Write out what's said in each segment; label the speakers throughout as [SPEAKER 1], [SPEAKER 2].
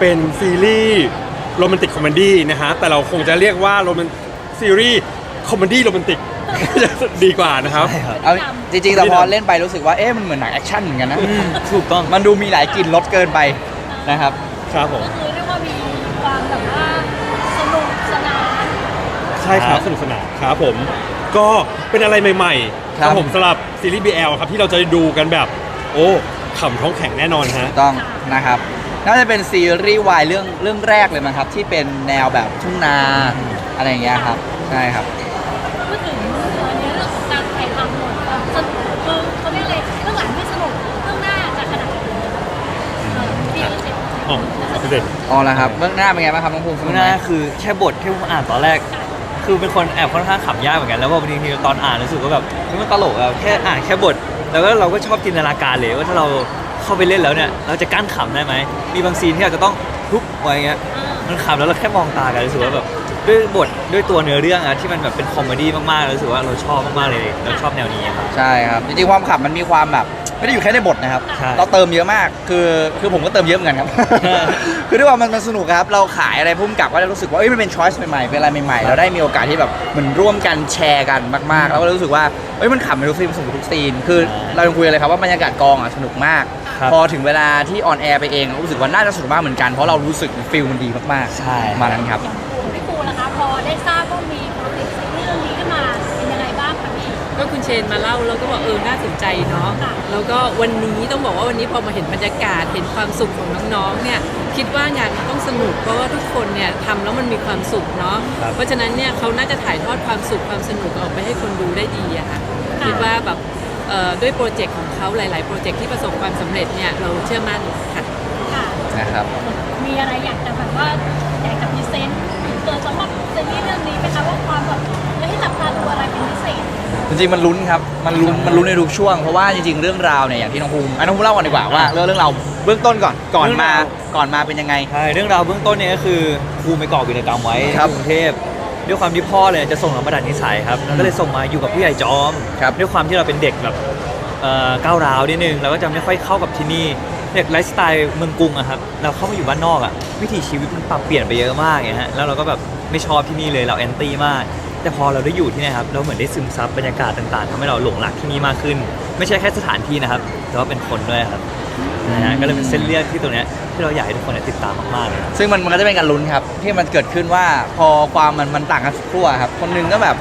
[SPEAKER 1] เป็นซีรีส์โรแมนติกคอมเมดี้นะฮะ แต่เราคงจะเรียกว่าโรแมนซีรีส์คอมเมดี้โรแมนติก ดีกว่านะครับ
[SPEAKER 2] ใช่ครับ
[SPEAKER 3] เอาจริงๆแต่พอเล่นไปรู้สึกว่าเอ๊ะมันเหมือนหนังแอคชั่นเหมือนกันนะ
[SPEAKER 2] ถูกต้อง
[SPEAKER 3] มันดูมีหลายกลิ่นรสเกินไปนะครับ
[SPEAKER 1] ครับผม
[SPEAKER 4] ก็คือเรียกว่ามีความแบบว่าสนุกสนาน
[SPEAKER 1] ใช่ครับ สนุกสนานครับผม ก็เป็นอะไรใหม่ๆ
[SPEAKER 3] ครับ
[SPEAKER 1] ผมสำหรับซีรีส์ BL ครับที่เราจะได้ดูกันแบบ โอ้ขำท้องแข็งแน่นอนฮะ
[SPEAKER 3] ต้องนะครับ น่าจะเป็นซีรีส์วายเรื่องเรื่องแรกเลยมั้งครับ ที่เป็นแนวแบบทุ่งนาอะไรอย่างเงี้ยครับใช่ครับ
[SPEAKER 4] พูดถึงเรื่องในเรื่องของการถ่ายทำหมดแบบสนุกคือเขาเรียกอะไรเรื่องหลังไม่สนุกเรื่องหน้าจะขนาดไหนเออพี่รู้สึก
[SPEAKER 1] อ๋อเด็ด
[SPEAKER 3] อ๋อแล้วครับเบื้องหน้าเป็นไงบ้างครับน้องภูมิ
[SPEAKER 2] ข้างหน้าคือแค่บทที่ผมอ่านตอนแรก คือเป็นคนแอบค่อนข้างขำยากเหมือนกันแล้วพอบางทีตอนอ่านรู้สึกว่าแบบเฮ้ยมันตลกอะแค่อ่านแค่บท แล้วก็เราก็ชอบจินตนาการเลยว่าถ้าเรา เข้าไปเล่นแล้วเนี่ยเราจะกั้นขำได้ไหมมีบางซีนที่อาจจะต้องทุบไว้เงี้ยมันขำแล้วเราแค่มองตากันรู้สึกว่าแบบด้วยบทด้วยตัวเนื้อเรื่องอะที่มันแบบเป็นคอมเมดี้มากๆรู้สึกว่าเราชอบมากๆเลยเราชอบแนวนี้ครับ
[SPEAKER 3] ใช่ครับจริงๆความขำมันมีความแบบ ไม่ได้อยู่แค่ในบทนะครับ
[SPEAKER 2] ใช่
[SPEAKER 3] เราเติมเยอะมากคือคือผมก็เติมเยอะเหมือนกันครับ คือด้วยความมันมันสนุกครับ เราขายอะไรพุ่มกับก็ได้รู้สึกว่าเอ้ยมันเป็นช้อยส์ใหม่ๆเป็นอะไรใหม่ๆ เราได้มีโอกาสที่แบบเหมือนร่วมกันแชร์กันมากๆ แล้วก็รู้สึกว่าเอ้ยมันขำในทุกซีนมันสนุกทุกซีนคือ เรายังคุยกันเลยครับว่าบรรยากาศกองอะสนุกมาก
[SPEAKER 2] ครับ
[SPEAKER 3] พอถึงเวลาที่ออนแอร์ไปเองรู้สึกว่าน่าจะสนุกมากเหมือนกันเพราะเรารู้สึกฟิลมันดีมากๆ
[SPEAKER 2] ใช่
[SPEAKER 3] ประมาณนั้นครับ
[SPEAKER 4] อย่างครูพี่ครูนะคะ พอได้ทราบว่ามีโปรเจกต์ซีรีส์เรื่องนี้ขึ้นมาเป็นยังไงบ้างคะพี่
[SPEAKER 5] ก็คุณเชนมาเล่าแล้วก็บอกเออน่าสนใจเนาะ
[SPEAKER 4] ค่ะ
[SPEAKER 5] แล้วก็วันนี้ต้องบอกว่าวันนี้พอมาเห็นบรรยากาศเห็นความสุขของน้องๆเนี่ยคิดว่างานมันต้องสนุกเพราะว่าทุกคนเนี่ยทำแล้วมันมีความสุขเนาะ
[SPEAKER 2] ครับ
[SPEAKER 5] เพราะฉะนั้นเนี่ยเขาน่าจะถ่ายทอดความสุขความสนุกออกไปให้คนดูได้ดีอะค่ะคิดว่าแบบเอ่อ ด้วยโปรเจกต์ของเขาหลาย ๆ โปรเจกต์ที่ประสบความสำเร็จเนี่ยเราเชื่อมั่นค่ะ
[SPEAKER 4] ค่ะ
[SPEAKER 3] นะครับ
[SPEAKER 4] มีอะไรอยากจะแบบว่าอยากจะพรีเซนต์เกิดสำหรับซีรีส์เรื่องนี้ไหมคะว่าความแบบเฮ้ยจับตาดูอะไรเป็นพิเศษ
[SPEAKER 3] จริงๆมันลุ้นครับ มันลุ้น มันลุ้นในทุกช่วง เพราะว่าจริงๆ เรื่องราวเนี่ยอย่างที่น้องภูมิอะน้องภูมิเล่าก่อนดีกว่าว่าเรื่องเรื่องราวเบื้องต้นก่อน ก่อน
[SPEAKER 2] เรื่อง
[SPEAKER 3] มาา
[SPEAKER 2] ว
[SPEAKER 3] ก่อนมาเป็นยังไง
[SPEAKER 2] ใช่เรื่องราวเบื้องต้นเนี่ยก็คือครูไปก่อกิจกรรมไว้
[SPEAKER 3] ครับ
[SPEAKER 2] ที่กรุงเทพ ด้วยความที่พ่อเลยจะส่งเรามาดัดนิสัยครับแล้วก็เลยส่งมาอยู่กับผู้ใหญ่จอม
[SPEAKER 3] ครับ
[SPEAKER 2] ด้วยความที่เราเป็นเด็กแบบเอ่อก้าวร้าวนิดนึงเราก็จะไม่ค่อยเข้ากับที่นี่เด็กไลฟ์สไตล์เมืองกรุงอะครับเราเข้ามาอยู่บ้านนอกอะวิถีชีวิตมันปรับเปลี่ยนไปเยอะมากไงฮะแล้วเราก็แบบไม่ชอบที่นี่เลยเราแอนตี้มาก แต่พอเราได้อยู่ที่เนี่ยครับเราเหมือนได้ซึมซับบรรยากาศต่างๆทำให้เราหลงรักที่นี่มากขึ้น ไม่ใช่แค่สถานที่นะครับ แต่ว่าเป็นคนด้วยครับนะฮะก็เลยเป็นเส้นเรื่องที่ตรงเนี้ยที่เราอยากให้ทุกคนเนี่ยติดตามมากๆเลย
[SPEAKER 3] ซึ่งมันมันก็จะเป็นการลุ้นครับ ที่มันเกิดขึ้นว่าพอความมันมันต่างกันสักครู่อะครับ คนหนึงก็แบบ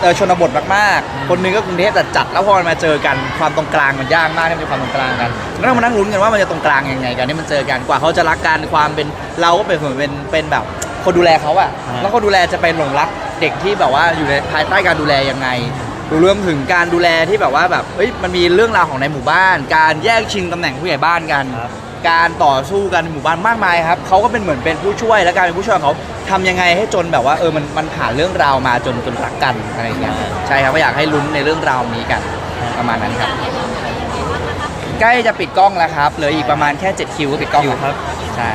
[SPEAKER 3] เออชนบทมากๆ คนหนึงก็กรุงเทพจัดจัดๆแล้วพอมันมาเจอกันความตรงกลางมันยากมากที่มันจะความตรงกลางกันก็ต้องมานั่งลุ้นกันว่ามันจะตรงกลางยังไงกันที่มันเจอกันกว่าเขาจะรักกันความเป็นเราก็เป็นเหมือนเป็นเป็นแบบคนดูแลเขาอะ
[SPEAKER 2] ฮะ
[SPEAKER 3] แล้วคนดูแลจะไปหลงรัก เด็กที่แบบว่าอยู่ในภายใต้การดูแลยังไงรวมถึงการดูแลที่แบบว่าแบบเอ้ยมันมีเรื่องราวของในหมู่บ้าน การแย่งชิงตำแหน่งผู้ใหญ่บ้านกัน
[SPEAKER 2] ครับ
[SPEAKER 3] การต่อสู้กันในหมู่บ้านมากมายครับเขาก็เป็นเหมือนเป็นผู้ช่วยและการเป็นผู้ช่วยของเขาทำยังไงให้จนแบบว่าเออมันมันผ่านเรื่องราวมาจนจนรักกันอะไรอย่างเงี้ยใช่ครับก็อยากให้ลุ้นในเรื่องราวนี้กันประมาณนั้นครับ
[SPEAKER 4] การถ่ายทำไปยังไงบ้างนะคะ
[SPEAKER 3] ใกล้จะปิดกล้องแล้วครับเหลืออีกประมาณแค่ 7 คิวก็ปิดกล้อง
[SPEAKER 2] คิว
[SPEAKER 3] แล้ว
[SPEAKER 2] ครับ
[SPEAKER 3] ใช่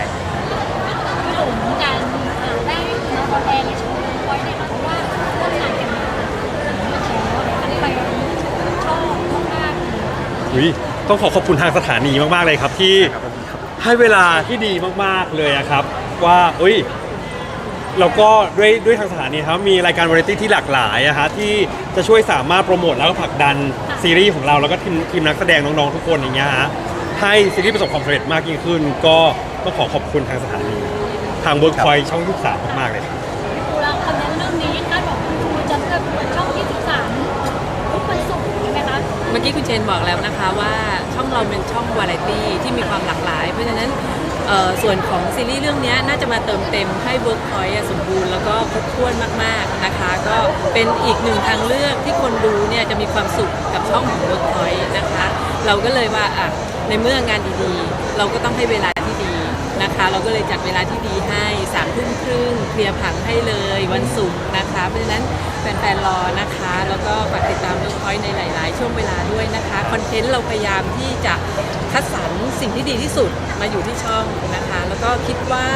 [SPEAKER 4] พี่หลุมการอ่าได้มาออนแอร์ในช่วงนี้ไว้เนี่ยค่ะเพราะว่าร่วมงานกันมาอันนี้ไปชอบมากๆ
[SPEAKER 1] อุ๊ยต้องขอขอบคุณทางสถานีมากๆเลยครับที่ให้เวลาที่ดีมากๆเลยอะครับ ว่าเอ้ยแล้วก็ด้วยด้วยทางสถานีครับมีรายการวาไรตี้ที่หลากหลายอะฮะที่จะช่วยสามารถโปรโมทแล้วก็ผลักดันซีรีส์ของเราแล้วก็ทีมทีมนักแสดงน้องๆทุกคนอย่างเงี้ยฮะให้ซีรีส์ประสบความสำเร็จมากยิ่งขึ้น ก็ต้องขอขอบคุณทางสถานี ทางเวิร์กพอยช่องทุกสามมากๆเลยครับ
[SPEAKER 4] เมื่
[SPEAKER 5] อกี้คุณเชนบอกแล้วนะคะว่าช่องเราเป็นช่องวาไรตี้ที่มีความหลากหลาย เพราะฉะนั้นส่วนของซีรีส์เรื่องนี้น่าจะมาเติมเต็มให้เวิร์กพอยต์สมบูรณ์แล้วก็ครบถ้วนมากๆนะคะ ก็เป็นอีกหนึ่งทางเลือกที่คนดูเนี่ยจะมีความสุขกับช่องของเวิร์กพอยต์นะคะ เราก็เลยว่าอะในเมื่องานดีๆ เราก็ต้องให้เวลาที่ดีนะคะ เราก็เลยจัดเวลาที่ดีให้สามทุ่มครึ่งเคลียร์ผังให้เลยวันศุกร์นะคะ เพราะฉะนั้นแฟนๆรอนะคะ แล้วก็ฝาก อยต์ในหลาย ๆ ช่วงเวลาด้วยนะคะคอนเทนต์เราพยายามที่จะคัดสรรสิ่งที่ดีที่สุดมาอยู่ที่ช่องนะคะ แล้วก็คิดว่า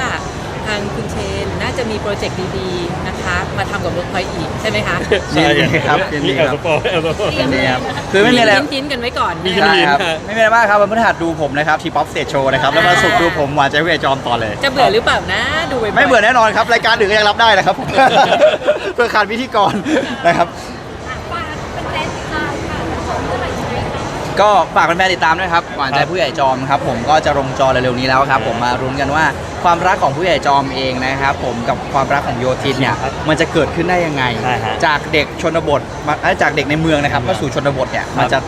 [SPEAKER 5] างคุณเชนน่าจะมีโปรเจกต์ดี ๆ นะคะ มาทำกับเวิร์กพอยอีกใช่ไหมคะ
[SPEAKER 1] ใช่
[SPEAKER 3] ยินดีครับยินดี
[SPEAKER 1] นี่
[SPEAKER 3] ค
[SPEAKER 1] แอ
[SPEAKER 3] รั
[SPEAKER 1] ล
[SPEAKER 3] บ
[SPEAKER 1] สปอร์ตแอลสปอร์ต
[SPEAKER 3] นี่ครับคือไม่มีอะไร
[SPEAKER 5] ทิ้นๆกันไว้ก่อน
[SPEAKER 1] มี
[SPEAKER 5] นะ
[SPEAKER 1] ขึ้น
[SPEAKER 3] ใช่
[SPEAKER 1] ลิ้น
[SPEAKER 3] ครับ
[SPEAKER 1] ฮะ
[SPEAKER 3] ไม่มีอะไรมากครับวันพฤหัสดูผมนะครับทีป๊อปสเตจโชว์นะครับแล้วมาสุกร์ดูผมหวานใจผู้ใหญ่จอมต่อเลย
[SPEAKER 5] จะเบื่อหรือเปล่านะดูบ่อยๆ
[SPEAKER 3] ไม่เบื่อแน่นอนครับ รายการอื่นก็ยังรับได้นะครับเพื่อขาดพิธีกรนะครับ ก็ฝากแฟนๆติดตามด้วยครับหวานใจผู้ใหญ่จอมครับผมก็จะลงจอเร็วๆนี้แล้วครับ ผมมารุ้นกันว่าความรักของผู้ใหญ่จอมเองนะครับผมกับความรักของโยทินเนี่ยมันจะเกิดขึ้นได้ยังไง
[SPEAKER 2] ใช่ฮะ
[SPEAKER 3] จากเด็กชนบทมาเอ้ยจากเด็กในเมืองนะครับมาสู่ชนบทเนี่ยมันจะ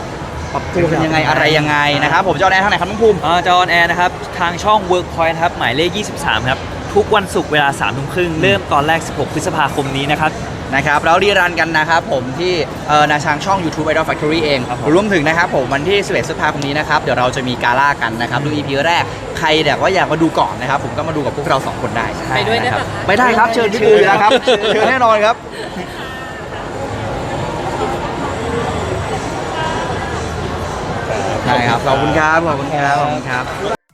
[SPEAKER 3] ปรับตัวกันยังไงอะไรยังไงนะครับผมจะเอาแนวทางไหนครับน้องภูมิ
[SPEAKER 2] อ่าจะออนแอร์นะครับ ทางช่อง Workpoint ครับ หมายเลข 23 ครับ ทุกวันศุกร์เวลา3ทุ่มครึ่งเริ่มตอนแรก 16 พฤษภาคมนี้นะครับ
[SPEAKER 3] นะครับแล้วรีรันกันนะครับผมที่เอ่อนาชางช่อง YouTube Idol Factory เอง
[SPEAKER 2] ครับผม
[SPEAKER 3] รวมถึงนะครับผมวันที่ 11พฤษภาคมนี้นะครับเดี๋ยวเราจะมีกาล่ากันนะครับดู EP แรกใครแบบว่าอยากมาดูก่อนนะครับผมก็มาดูกับพวกเราสองคนได้
[SPEAKER 5] ไปด้วยได้
[SPEAKER 3] นะค
[SPEAKER 5] ปะ
[SPEAKER 3] รับ
[SPEAKER 5] คะ
[SPEAKER 3] ไปได้ครับเชิญพี่ปูอยู่แล้วครับเชิญแน่นอนครับใช่ครับขอบคุณครับขอบคุณครับขอบคุณครับ